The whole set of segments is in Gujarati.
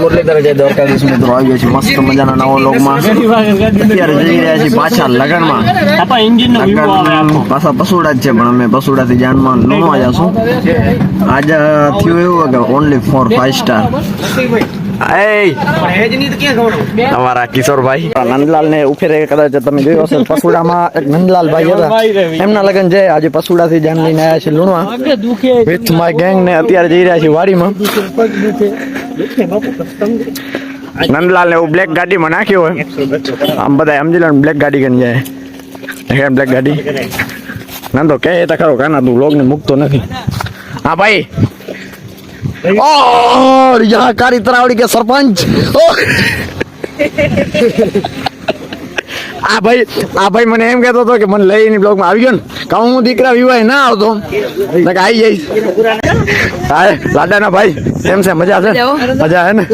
મુરલીધર જય દ્વારકાધીશ મિત્રો. આવી છે મસ્ત મજાના નવો લોકમાં અત્યારે જઈ રહ્યા છીએ પાછા લગનમાં. લગન પાછા પસુડા જ છે પણ અમે પસુડાથી જાનમાં લુણવા જશું આજે થયું એવું કે ઓનલી ફોર ફાઈવ સ્ટાર અમારા કિશોરભાઈ. નંદલાલ ને ઉફેરે કદાચ તમે જોયો હશે. પસુડામાં એક નંદલાલ ભાઈ હતા. એમના લગન છે. આજે પસુડાથી જાન લઈને આવ્યા છે લુણવા. વિથ માય ગેંગ ને અત્યારે જઈ રહ્યા છીએ વાડીમાં. નંદલાલ ને એવું બ્લેક ગાડીમાં નાખ્યું હોય. આમ બધા સમજી લો બ્લેક ગાડી ગણી જાય. બ્લેક ગાડી? નંદો કે એ તો ખરો કાના તું લોગ ને મૂકતો નથી. હા, ભાઈ. ઓ યાર કારી તરાવડી કે સરપંચ? ઓ. આ ભાઈ આ ભાઈ મને એમ કહેતો હતો કે મને લઈને બ્લોગમાં આવી ગયો ને કાં હું દીકરા વિવાહ ના આવતો. ને કે આવી જઈશ. હા લાડાના ભાઈ એમ છે? મજા છે? મજા હે ને?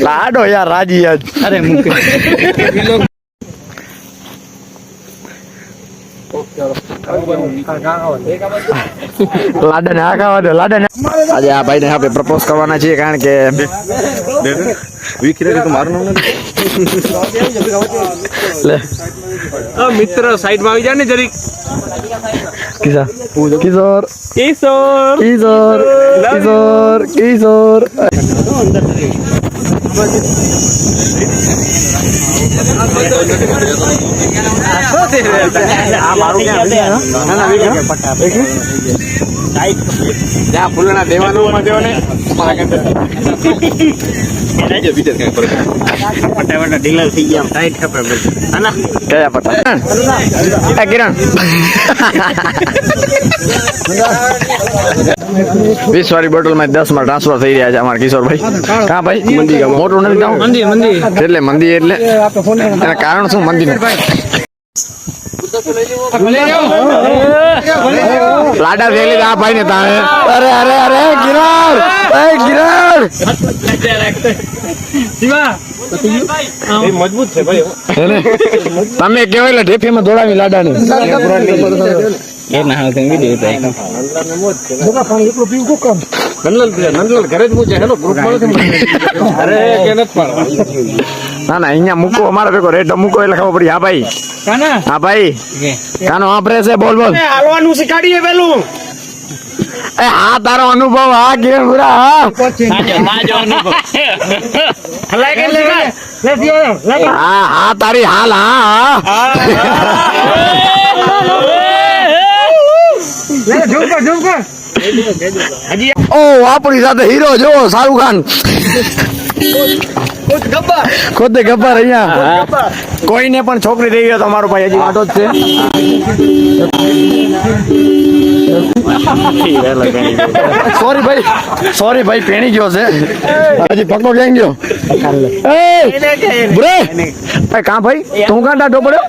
લાડો યાર રાજી યાર. અરે લાડા. ને આ ખાવા દો લાડા ને આજે આ ભાઈ ને આપણે પ્રપોઝ કરવાના છીએ કારણ કે લે મિત્ર સાઈડમાં આવી જાય ને જરીક. કિશોર કિશોર કિશોર. કિશોર. કિશોર. કિશોર. જ્યાં મારું દેવાનું માં દેવાને ફટાફટ ફૂલના થઈ ગયા. ટાઈટ ખપે કયા પટા એ કિરણ. વીસ વાળી બોટલમાં દસમાં ટ્રાન્સફર થઈ રહ્યા છે અમારા કિશોરભાઈ. કા ભાઈ? મંદિર મોટું નથી એટલે મંદી એટલે. એના કારણ શું? મંદી લાડા લીધા આ ભાઈ ને તારે અરે અરે અરે કિરણ એ કિરણ મજબૂત છે ભાઈ તમે કેવાય એટલે ઢેફીમાં દોડાવી લાડા ને એ ના વિડિયો નંદલાલ નંદલાલ ઘરે જ મૂકે હેલો ગ્રુપમાં અરે કે નથી પાડવા. ના ના અહીંયા મૂકો અમારા ભેગો રેટ મૂકો એટલે ખબર પડી. હા ભાઈ. હા ભાઈ. કાનો વાપરે છે? બોલ બોલ. હાલવાનું શીખાડીએ પેલું. એ હા તારો અનુભવ હા કિરણ પુરા હા. હા હા તારી હાલ હા હા. ઓ આપણી સાથે હીરો જો શાહરુખ ખાન. ખુદ ગબ્બર અહીંયા. કોઈને પણ છોકરી થઈ ગયો તો અમારો ભાઈ હજી વાંધો જ છે. સોરી ભાઈ સોરી ભાઈ પેણી ગયો છે. હજી પકડો ક્યાં ગયો. બ્રે! ભાઈ કાં ભાઈ? તું કાં ડાઢો પડ્યો?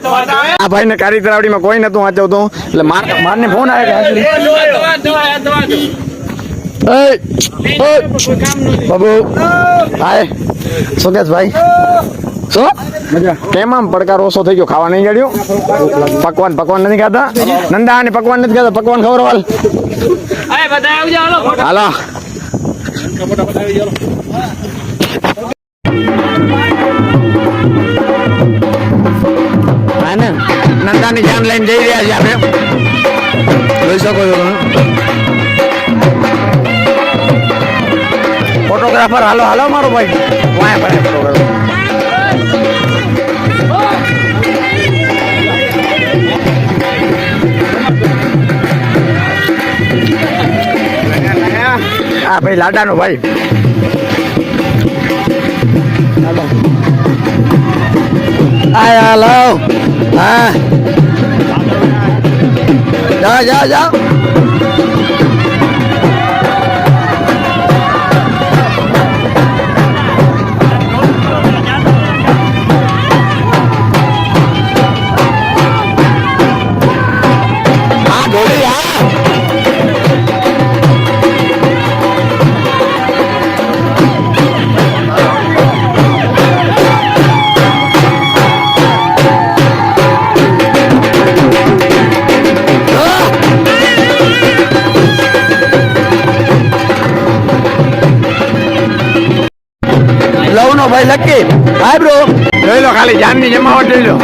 આ ભાઈ ને કારી તરાવડીમાં કોઈ નતું વાંચવતો એટલે માર મારને ફોન આવ્યો બાબુ, હાય. કે શું? કેમ આમ પડકાર ઓછો થઈ ગયો? ખાવા નહીં ગળ્યું પકવાન પકવાન નથી ખાતા? નંદા ને પકવાન નથી ખાતા? પકવાન ખવડાવાલ હાલો. હા ને? નંદાની જાન લઈને જઈ રહ્યા છીએ આપણે. જોઈ શકો છો ફોટોગ્રાફર હાલો હાલો, મારો ભાઈ. વાય પડે ફોટોગ્રાફર હા ભાઈ લાડાનો ભાઈ. આય હાલો. હા. જાઓ જાઓ જા ભાઈ હાય બ્રો. જોઈ લો ખાલી જાનની જમાવટ જોઈ લો.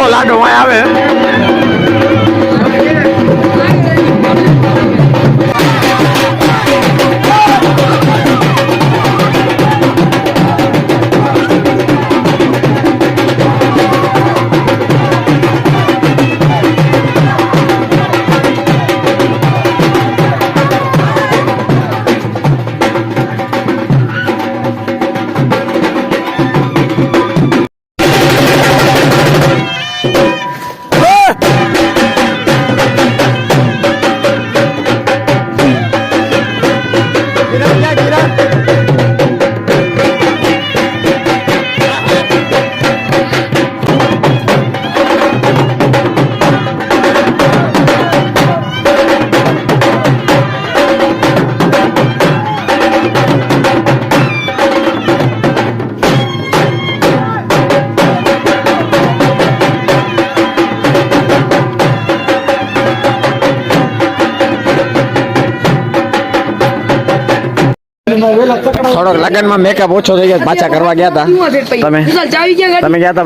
ઓ લાડો વાય આવે. થોડોક લગનમાં મેકઅપ ઓછો થઈ ગયો પાછા કરવા ગયા હતા તમે તમે ગયા હતા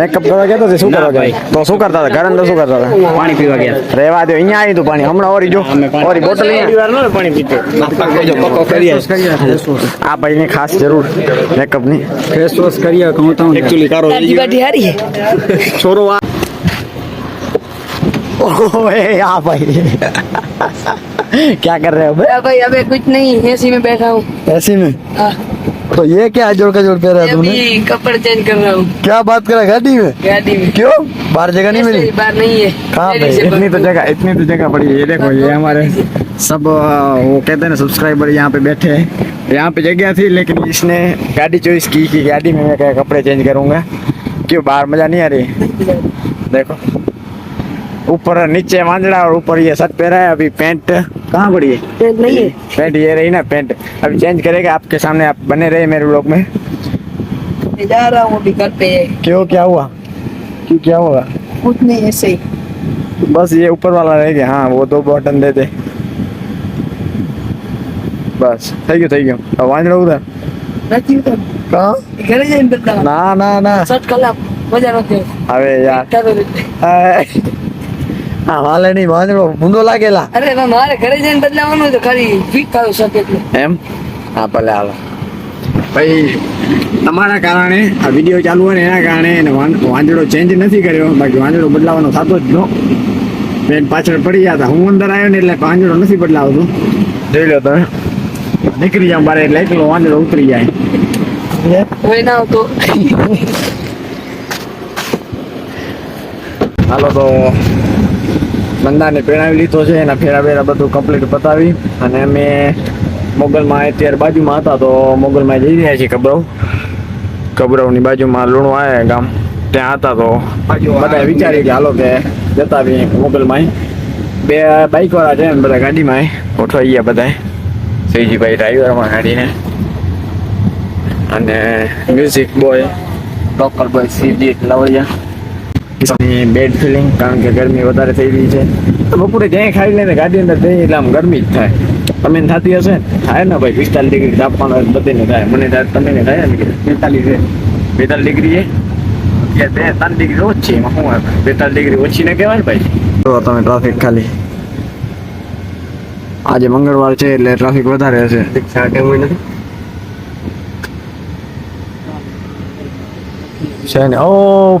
મેકઅપ કરવા ગયા હતા શું કરવા ગયા? તો શું કરતા હતા? ઘરે શું કરતા હતા? પાણી પીવા ગયા રેવા દો અહીંયા આવી તું પાણી. હમણાં ઓરી જો ઓરી બોટલ પાણી પીતે આ ભાઈને ખાસ જરૂર મેકઅપની. ફેસ વોશ કરીએ કહું તો એકચ્યુઅલી કારો છોરો આ ओए आ भाई। क्या कर रहे हो बे? भाई अबे कुछ नहीं एसी में बैठा हूँ। ऐसे में? हाँ, तो ये क्या जोड़ का जोड़ पहना है तुमने अभी कपड़े चेंज कर रहा हूँ। क्या बात करा गाड़ी में? गाड़ी में। क्यों? बाहर जगह नहीं मिली? बाहर नहीं है। कहाँ पे इतनी तो जगह इतनी तो जगह पड़ी है ये देखो ये हमारे सब वो कहते हैं ना सब्सक्राइबर यहाँ पे बैठे हैं। यहाँ पे जगह थी लेकिन इसने गाड़ी चॉइस की कि गाड़ी में मैं क्या कपड़े चेंज करूँगा। क्यों बाहर मज़ा नहीं आ रही? देखो। ऊपर नीचे मांजड़ा और ऊपर ये शर्ट पहना है अभी पेंट कहाँ पड़ी है पेंट नहीं है पेंट ये रही ना पेंट अभी चेंज करेगा आपके सामने आप बने रहे मेरे लोग में जा रहा हूँ अभी घर पे क्यों क्या हुआ क्यों क्या होगा कुछ नहीं ऐसे ही बस ये ऊपर वाला रह गया हाँ वो दो बटन दे दे बस थैंक यू थैंक यू अब वांजड़ा उधर कहाँ घर जाए ना ना ना शर्ट कल आप मज़ा रखते अरे यार હવે યાર ચાલો હા વાલે નહીં વાંદડો ભૂંડો લાગેલા. અરે મારે ઘરે જઈને બદલાવાનું તો ખરી ફીટ થયું શકે એમ? હા ભલે હાલો. ભાઈ તમારા કારણે આ વીડિયો ચાલુ હોય ને એના કારણે એને ચેન્જ નથી કર્યો. બાકી વાંદડો બદલાવાનો થતો જ નો. બેન પાછળ પડી ગયા હતા. હું અંદર આવ્યો ને એટલે વાંદડો નથી બદલાવતો. જોઈ લો તમે. નીકળી જાવ મારે એટલે એકલો વાંદડો ઉતરી જાય. કોઈ ના તો હાલો તો બંદાને પહેરાવી લીધો છે, એના ફેરા બેરા બધું કમ્પ્લીટ પતાવી અને અમે મોગલમાં અત્યારે બાજુમાં હતા તો મોગલમાં જઈ રહ્યા છીએ કબરવ. કબરવની બાજુમાં લુણું આવે ગામ. ત્યાં હતા તો બધા વિચારી કે હાલો કે જતા આવીએ મોગલમાં બે બાઈક વાળા છે ને બધા ગાડીમાં ગોઠવાઈ ગયા બધા સૈજીભાઈ ડ્રાઈવરમાં ગાડીને. અને music boy local boy CG લવડિયા કિસાનની બેડ ફિલિંગ કારણ કે ગરમી વધારે થઈ રહી છે. બપોરે જ્યાં ખાઈ લઈને ગાડી અંદર જઈએ એટલે આમ ગરમી જ થાય. તમે થતી હશે થાય ને ભાઈ પિસ્તાલીસ ડિગ્રી તાપમાન બધીને થાય. મને થાય તમે ને થાય ને બેતાલીસ બેતાલીસ ડિગ્રી છે? અત્યારે બે ત્રણ ડિગ્રી ઓછી એમાં શું બેતાલીસ ડિગ્રી ઓછી ને કહેવાય ભાઈ? તો તમે ટ્રાફિક ખાલી. આજે મંગળવાર છે એટલે ટ્રાફિક વધારે હશે. છે ને? ઓ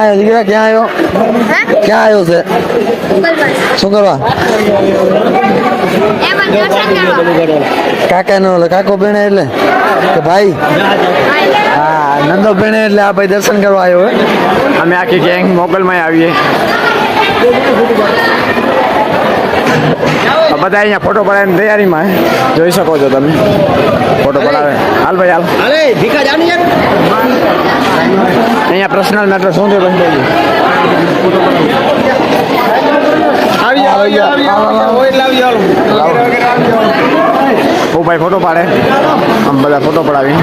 આવ્યો દીકરા ક્યાં આવ્યો ક્યાં આવ્યો છે? શું કરવા? કાકા નો કાકો ભેણે એટલે? કે ભાઈ? હા નંદો ભેણે એટલે આ ભાઈ દર્શન કરવા આવ્યો હોય અમે આખી ગેંગ મોગલમાં આવીએ. બધા અહીંયા ફોટો પડાવવાની તૈયારીમાં જોઈ શકો છો તમે. ફોટો પડાવે. હાલ ભાઈ હાલ. અરે ભીખા જાની યાર અહીંયા પર્સનલ મેટર શું છે ભાઈ. ઓ ભાઈ ફોટો પાડે. આમ બધા ફોટો પડાવી.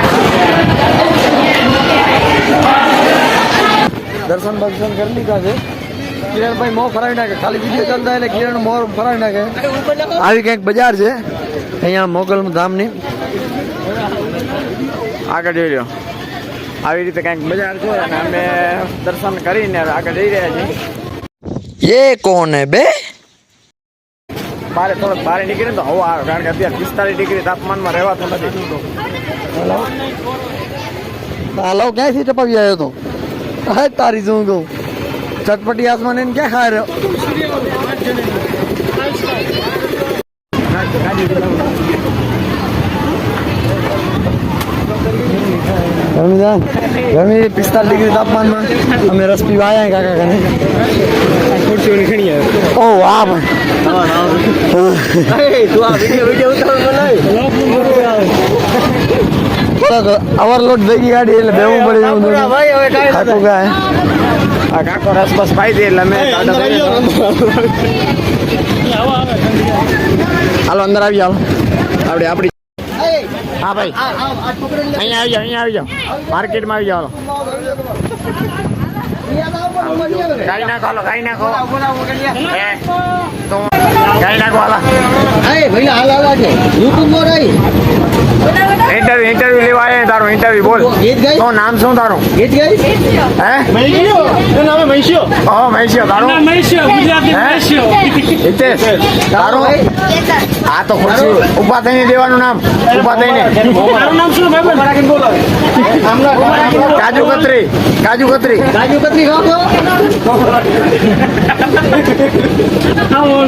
દર્શન દર્શન કરી લીધા છે. કિરણભાઈ મોં ફરાવી નાખે. ખાલી વીડિયો ચાલતા એટલે કિરણ મોર ફરાવી નાખે. આવી કંઈક બજાર છે. અહીંયા મોગલ ધામની. આગળ જોઈ લો. આવી રીતે કંઈક બજાર છે અને અમે દર્શન કરીને આગળ જઈ રહ્યા છીએ. એ કોણ બે? બારે થોડોક બહાર નીકળે તો હવા આવે કારણ કે અત્યારે પિસ્તાલીસ ડિગ્રી તાપમાનમાં રહેવાતું નથી. હાલો. ક્યાંથી ટપાવી આવ્યો હતો હા તારી શું કહું? ચટપટી આસમાન એને ક્યાં ખાય રમીદાન ગરમી પિસ્તાલીસ ડિગ્રી તાપમાનમાં અમે રસ પીવા આવ્યા કાકા કને ઓ વાહ ભાઈ અવરલોડ થઈ ગઈ ગાડી એટલે બેવું પડી નથી. ભાઈ હવે કાંઈ આ કાકો રસ બસ પાઈ દે એટલે અમે હાલો અંદર આવી જાઓ. આપણે આપણી હા ભાઈ. અહીંયા આવી જાઓ અહીંયા આવી જાઓ. માર્કેટમાં આવી જાઓ. ગાડી નાખો ગાડી નાખો. ગાડી નાખો હાલો. એ ભાઈ હાલ હાલ છે. યુટ્યુબમાં રહી ઇન્ટરવ્યુ ઇન્ટરવ્યુ લેવા આવ્યા તારું ઇન્ટરવ્યુ બોલ. તો નામ શું તારું? ગીત ગઈ હે? મૈશિયો તો નામ મૈશિયો ઓ મૈશિયો તારું? મૈશિયો હિતેશ તારું આ તો ખુરશી. ઊભા થઈને દેવાનું નામ. ઊભા થઈને. કાજુ કતરી કાજુ કતરી. કાજુ કતરી ખાવ છો ભરકે કાણું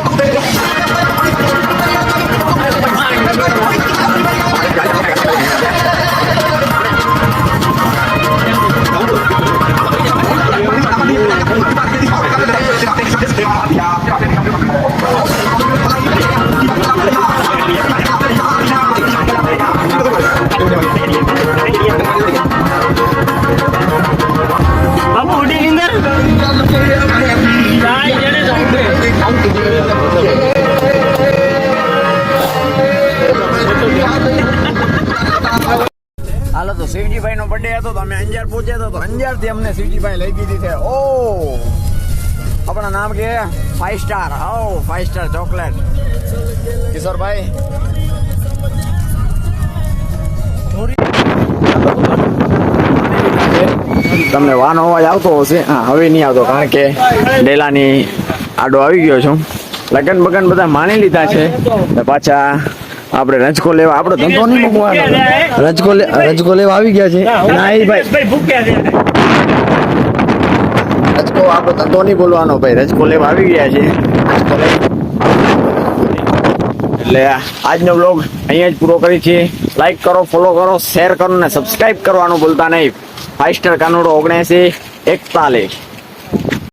શિવજીભાઈ નો બર્થડે હતો અમે અંજાર પહોંચ્યા તો અંજારથી અમને શિવજીભાઈ લઈ દીધી છે ઓ આપણા નામ કે ફાઈવ સ્ટાર ઓ ફાઈવ સ્ટાર ચોકલેટ કિશોરભાઈ? તમને વાનો અવાજ આવતો હશે. હા, હવે નહીં આવતો, કારણ કે ડેલાની આડો આવી ગયો છું. લગન બગન બધા માની લીધા છે. પાછા આપણે રજકો લેવા આપણો ધંધો નહીં મૂકવાનો. રજકો રજકો લેવા આવી ગયા છે. ના એ ભાઈ. રજકો આપણો ધંધો નહીં બોલવાનો ભાઈ. રજકો લેવા આવી ગયા છે. એટલે આજનો બ્લોગ અહીંયા જ પૂરો કરી છે. લાઈક કરો ફોલો કરો શેર કરો ને સબસ્ક્રાઇબ કરવાનું ભૂલતા નહીં. ફાઈવ સ્ટાર કાનુડો ઓગણસી એકતાલીસ.